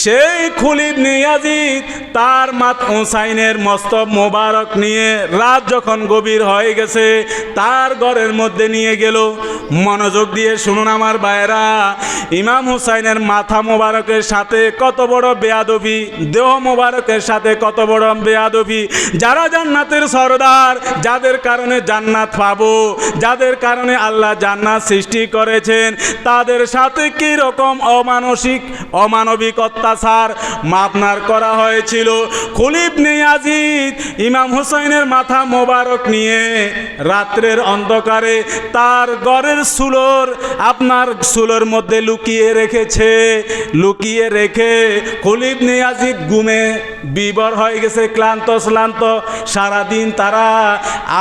সেই খুলিব নিয়াজিদ তার মাত হুসাইনের মস্তব মোবারক নিয়ে রাত যখন গভীর হয়ে গেছে, তার ঘরের মধ্যে নিয়ে গেল। মনোযোগ দিয়ে শুনুন আমার ভাইয়েরা, ইমাম হুসাইনের মাথা মোবারকের সাথে কত বড় বেয়াদবি, দেহ মোবারকের সাথে কত বড় বেয়াদবি। যারা জান্নাতের সরদার, যাদের কারণে জান্নাত পাবো, যাদের কারণে আল্লাহ জান্নাত সৃষ্টি করেছেন, তাদের সাথে কি রকম অমানসিক অমানবিক অত্যাচার মাপনার করা হয়েছিল। খুলিব নিয়াজিদ, ইমাম হুসাইনের মাথা মোবারক নিয়ে রাত্রের অন্ধকারে তার গড়ের সুলোর, আপনার সুলোর মধ্যে লুকিয়ে রেখেছে। লুকিয়ে রেখে খুলিব নিয়াজিদ গুমে বিবর হয়ে গেছে, ক্লান্ত, শ্লান্ত। সারাদিন তারা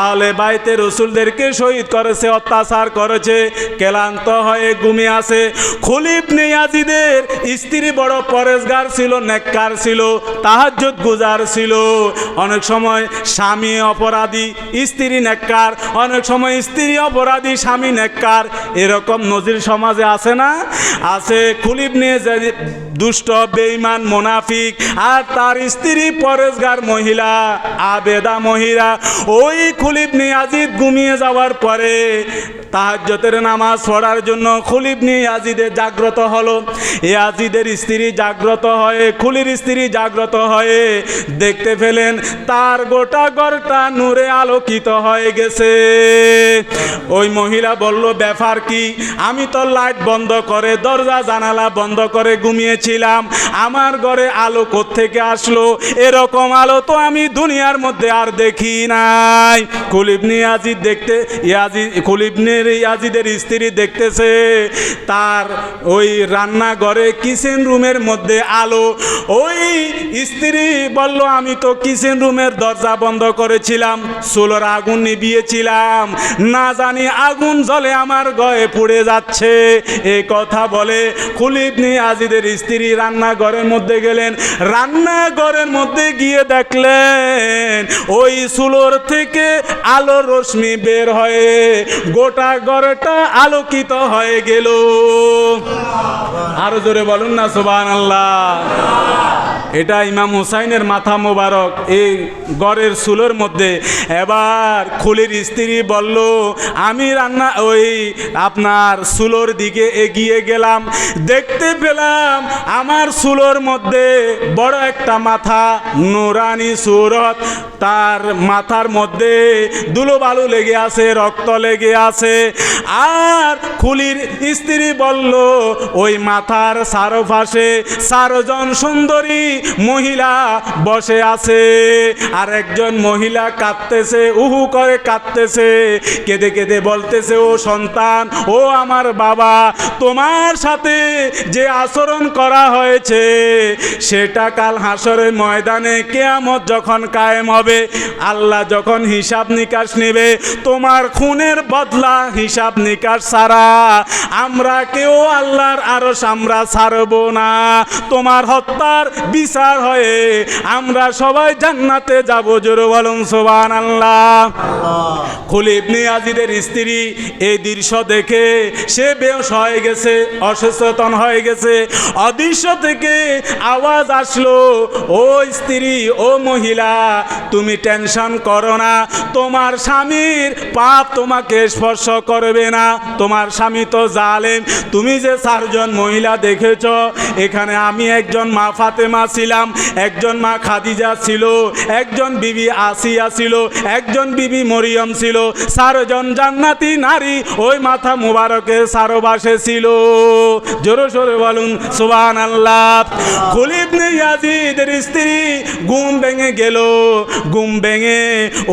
আলে বাইতে রসুলদেরকে শহীদ করেছে, অত্যাচার করেছে, ক্লান্ত হয়ে ঘুমিয়ে আসে খুলিব নিয়াজিদের স্ত্রী বড় পরেশগার ছিল, নেককার ছিল, তাহাজ্জুদ গুজার ছিল। অনেক সময় স্বামী অপরাধী, স্ত্রী নেককার। অনেক সময় স্ত্রী অপরাধী, স্বামী নেককার। এরকম নজির সমাজে আছে না? আছে খুলিব নিয়ে দুষ্ট, বেঈমান, মোনাফিক, আর তার স্ত্রী পরেশগার মহিলা, আবেদা মহিলা, ওই খুলিব নিয়াজিদ ঘুমিয়ে যাওয়ার পরে তাহাজ্জতের নামাজ পড়ার জন্য খুলিব নিয়াজিদের জাগ্রত হলো। এ আজিদের স্ত্রী জাগ্রত হয়ে, খুলির স্ত্রী জাগ্রত হয়ে দেখতে পেলেন, তার গোটা গড়টা নূরে আলোকিত হয়ে গেছে। ওই মহিলা বলল, ব্যাপার কি? আমি তো লাইট বন্ধ করে, দরজা জানালা বন্ধ করে ঘুমিয়েছিলাম আমার ঘরে আলো থেকে আসলো? এরকম আলো তো আমি দুনিয়ার মধ্যে আর দেখি নাই। কুলিবনি আজিদ দেখতে ইয়াজি কুলিবনির ইয়াজিদের স্ত্রী দেখতেছে। তার ওই রান্নাঘরে কিচেন রুমের মধ্যে আলো। ওই স্ত্রী বলল, আমি তো কিচেন রুমের দরজা বন্ধ করেছিলাম সোলার আগুন নিভিয়েছিলাম। না জানি আগুন জ্বলে আমার গয়ে পুড়ে যাচ্ছে। এ কথা বলে খুলিবনি আজিদের স্ত্রী রান্নাঘরের মধ্যে গেলেন। রান্নাঘরের মধ্যে গিয়ে দেখলেন, ওই সুলোর থেকে আলো রশ্মি বের হয়ে গোটা ঘরটা আলোকিত হয়ে গেল। আরও জোরে বলুন না সুবান আল্লাহ এটা ইমাম হুসাইনের মাথা মোবারক, এই গড়ের সুলোর মধ্যে। এবার খুলির স্ত্রী বলল, আমি রান্না, ওই আপনার সুলোর দিকে এগিয়ে গেলাম। দেখতে পেলাম আমার সুলোর মধ্যে বড় একটা মাথা, নুরানি সুরত। তার মাথার মধ্যে দুলো বালু লেগে আছে, রক্ত লেগে আছে। আর খুলির স্ত্রী বলল, ওই মাথার চারপাশে চারজন সুন্দরী মহিলা বসে আছে আর একজন মহিলা কাঁদতেছে, উহু করে কাঁদতেছে, কেঁদে কেঁদে বলতেছে, ও সন্তান, ও আমার বাবা, তোমার সাথে যে আচরণ করা হয়েছে, সেটা কাল হাসরের ময়দানে কেয়ামত যখন কায়েম হবে, আল্লাহ যখন হিসাব নিকাশ নেবে, তোমার খুনের বদলা হিসাব নিকাশ ছাড়া আমরা কেউ আল্লাহর আরও আমরা ছাড়ব না, তোমার হত্যার বিচার হয়ে আমরা সবাই জান্নাতে যাব। জোর বলুন সোবান আল্লাহ। খুলিবনি আজিদের স্ত্রী এই দৃশ্য দেখে সে বেহস হয়ে গেছে অসচেতন হয়ে গেছে। অদৃশ্য থেকে আওয়াজ আসলো ও স্ত্রী ও মহিলা তুমি টেনশন করো না তোমার স্বামীর পাপ তোমাকে স্পর্শ করবে না তোমার স্বামী তো জালেম। তুমি যে চারজন মহিলা দেখেছ এখানে আমি একজন মা ফাতেমা ছিলাম একজন মা খাদিজা ছিল, একজন বিবি আসিয়া ছিল, একজন বিবি মরিয়ম ছিল। চারজন জান্নাতি নারী ওই মাথা মুবারকের সারবাসে ছিল। জোরে সোরে বলুন সুবান আল্লাহ খুলিবনে ইয়াজিদের স্ত্রী গুম ভেঙে গেল। গুম ভেঙে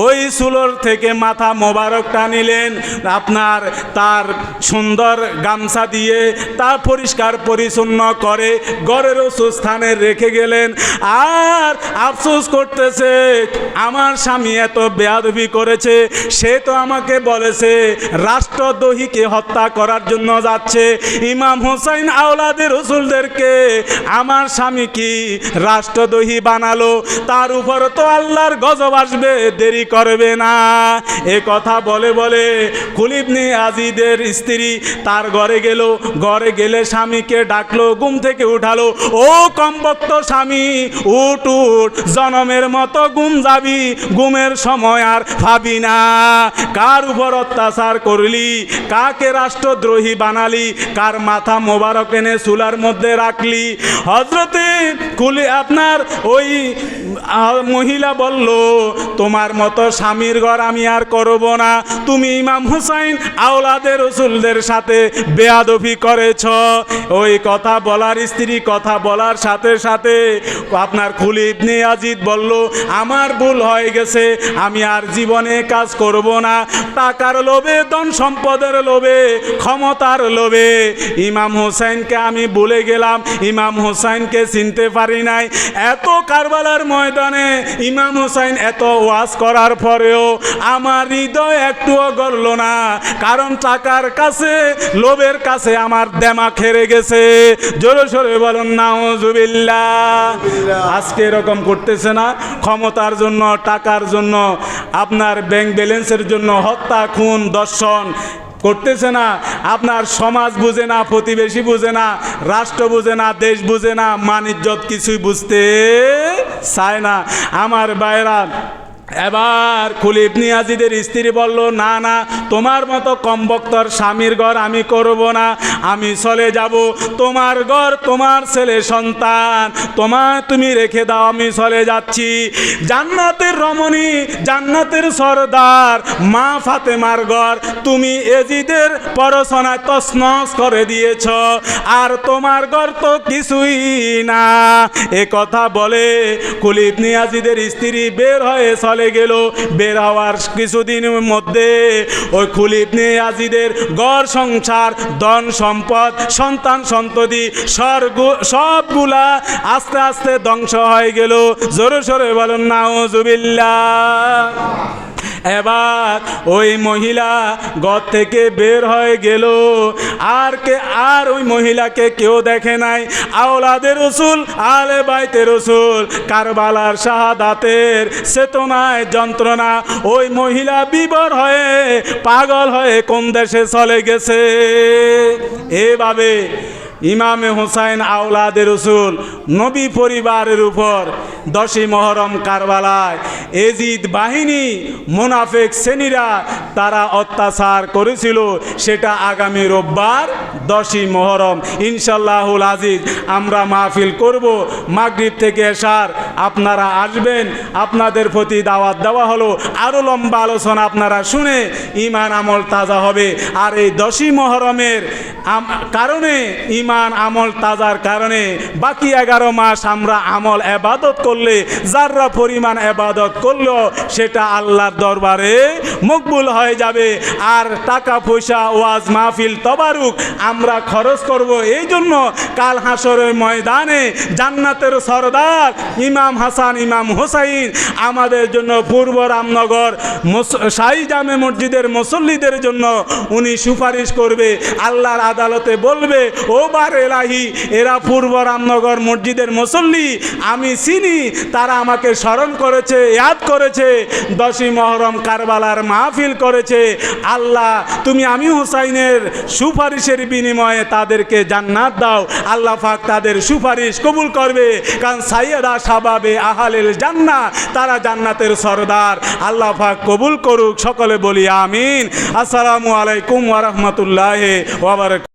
ওই সুলোর থেকে মাথা মোবারকটা নিলেন। আপনার তার সুন্দর গামছা দিয়ে তা পরিষ্কার পরিচ্ছন্ন করে গড়ের স্থানে রেখে গেলেন। করতেছেন আর আফসোস করতেছে, আমার স্বামী এত বেয়াদবি করেছে, সে তো আমাকে বলেছে, রাষ্ট্রদ্রোহীকে হত্যা করার জন্য যাচ্ছে। ইমাম হোসাইন আওলাদের রসুলদেরকে, আমার স্বামী কি রাষ্ট্রদ্রোহী বানালো? তার উপর তো আল্লাহর গজব আসবে, দেরি করবে না। এ কথা বলে বলে কুলিবনি আজিদের স্ত্রী তার ঘরে গেল। ঘরে গেলে স্বামীকে ডাকলো, ঘুম থেকে উঠালো। ও কমবক্ত স্বামী উঠ উঠ জনমের মতো গুম যাবি, গুমের সময় আর ভাবি না। কার উপর অত্যাচার করলি? কাকে রাষ্ট্রদ্রোহী বানালি? কার মাথা মোবারক এনে চুলার মধ্যে রাখলি? হজরতে কুলি আপনার ওই মহিলা বলল, তোমার মতো স্বামীর ঘর আমি আর করব না। তুমি ইমাম হুসাইন, আওলাদের, রসুলদের সাথে বেয়াদফি করেছ। ওই কথা বলার স্ত্রী কথা বলার সাথে সাথে আপনার খুলি ইবনে আজিদ বলল, আমার ভুল হয়ে গেছে, আমি আর জীবনে কাজ করব না। টাকার লোভে, ধন সম্পদের লোভে, ক্ষমতার লোভে। ইমাম হোসেনকে আমি ভুলে গেলাম, ইমাম হোসেনকে চিনতে পারি নাই। এত কারবালার ময়দানে ইমাম হোসেন এত ওয়াজ করার পরেও আমার হৃদয় একটুও গড়ল না, কারণ টাকার কাছে, লোভের কাছে আমার দেমা খেরে গেছে। জোরে সোরে বলুন, নাউজুবিল্লাহ। আজকে এরকম করতেছে না। ক্ষমতার জন্য, টাকার জন্য, আপনার ব্যাংক ব্যালেন্সের জন্য হত্যা, খুন দর্শন করতেছে না। আপনার সমাজ বুঝে না, প্রতিবেশী বুঝে না, রাষ্ট্র বুঝে না, দেশ বুঝে না, মানিজ্যত কিছুই বুঝতে চায় না। আমার বাইরা এবার খুলিব নিয়াজিদের স্ত্রী বলল, না না, তোমার মতো কমবক্তর স্বামীর ঘর আমি করব না। আমি চলে যাব। তোমার ঘর তোমার ছেলে সন্তান তোমার তুমি রেখে দাও, আমি চলে যাচ্ছি। জান্নাতের রমণী, জান্নাতের সর্দার, মা ফাতেমার ঘর তুমি এজিদের পড়াশোনায় তসনস করে দিয়েছ। আর তোমার ঘর তো কিছুই না। এ কথা বলে কুলিব নিয়াজিদের স্ত্রী বের হয়ে চলে গেল। বের হওয়ার কিছুদিনের মধ্যে ওই কুলিব নিয়াজিদের গড় সংসার, ধন সম্পদ, সন্তান সন্ততি স্বর্গ, সবগুলা আস্তে আস্তে ধ্বংস হয়ে গেল। জোরে সোরে বলুন, নাউজুবিল্লাহ। এবার ওই মহিলা ঘর থেকে বের হয়ে গেল। আর কে, আর ওই মহিলাকে কেউ দেখে নাই। আওলাদের রসুল, আলে বাইতে রসুল, কারবালার শাহাদাতের চেতনায় যন্ত্রণা। ওই মহিলা বিবর হয়ে, পাগল হয়ে কোন দেশে চলে গেছে? এভাবে ইমামে হুসাইন আওলাদের রসুল, নবী পরিবারের উপর দশই মহরম কারবালায় এজিদ বাহিনী, মুনাফেক শ্রেণীরা তারা অত্যাচার করেছিল। সেটা আগামী রোববার দশই মহরম। ইনশাল্লাহুল আজিজ, আমরা মাহফিল করব। মাগরীব থেকে এসার আপনারা আসবেন, আপনাদের প্রতি দাওয়াত দেওয়া হলো। আরও লম্বা আলোচনা আপনারা শুনে ইমান আমল তাজা হবে। আর এই দশই মহরমের কারণে ইমান আমল তাজার কারণে বাকি এগারো মাস আমরা আমল এবাদত করলে, যাররা পরিমাণ এবাদত করল, সেটা আল্লাহর দরবারে মকবুল হয়ে যাবে। আর টাকা পয়সা, ওয়াজ মাহফিল তবারুক আমরা খরচ করব। এই জন্য কাল হাসরের ময়দানে জান্নাতের সরদার ইমাম হাসান, ইমাম হোসাইন আমাদের জন্য পূর্ব রামনগর শাহী জামে মসজিদের মুসল্লিদের জন্য উনি সুপারিশ করবে। আল্লাহর আদালতে বলবে, ও বার এলাহি, এরা পূর্ব রামনগর মসজিদের মুসল্লি, আমি চিনি, তারা আমাকে স্মরণ করেছে, ইয়াদ করেছে, দশই মহরম কারবালার মাহফিল করেছে। আল্লাহ, তুমি আমি হুসাইনের সুপারিশের বিনিময়ে তাদেরকে জান্নাত দাও। আল্লাহ পাক তাদের সুপারিশ কবুল করবে। কারণ সাইয়েদা সাবাবে আহালেল জান্না তারা জান্নাতের সরদার। আল্লাহ পাক কবুল করুক, সকলে বলি আমিন। আসসালামু আলাইকুম ওয়া রাহমাতুল্লাহি ওয়া বারাকাতুহু।